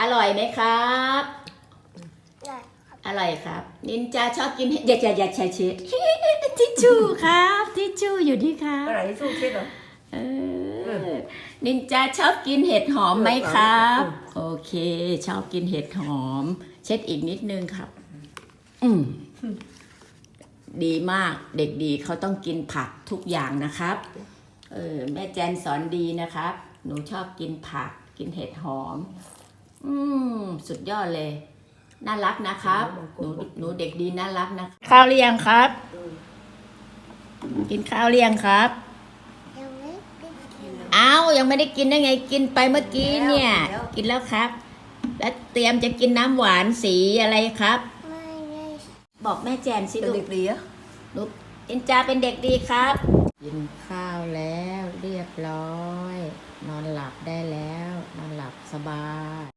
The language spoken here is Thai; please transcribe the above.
อร่อยไหมครับได้อร่อยครับ นินจาชอบกินเห็ดอย่าอย่าอย่าใช้เช็ดทิชชู่ครับทิชชู่อยู่ที่ครับอะไรที่สู้เช็ดเหรอเออนินจาชอบกินเห็ดหอมไหมครับอืมโอเค ชอบกินเห็ดหอม เช็ดอีกนิดนึงครับ อืมดีมากเด็กดีเขาต้องกินผักทุกอย่างนะครับ เออแม่แจนสอนดีนะครับ หนูชอบกินผักกินเห็ดหอม อืมสุดยอดเลย น่ารักนะครับ หนูหนูเด็กดีน่ารักนะข้าวเรียงครับ กินข้าวเรียงครับ ยังไม่ได้กินอ้าวยังไม่ได้กินได้ไงกินไปเมื่อกี้เนี่ย กินแล้วครับ แล้วเตรียมจะกินน้ำหวานสีอะไรครับ ไม่ได้บอกแม่แจนสิเป็นลูเด็กกดีอะลูกอินจาเป็นเด็กดีครับ กินข้าวแล้วเรียบร้อย นอนหลับได้แล้ว นอนหลับสบาย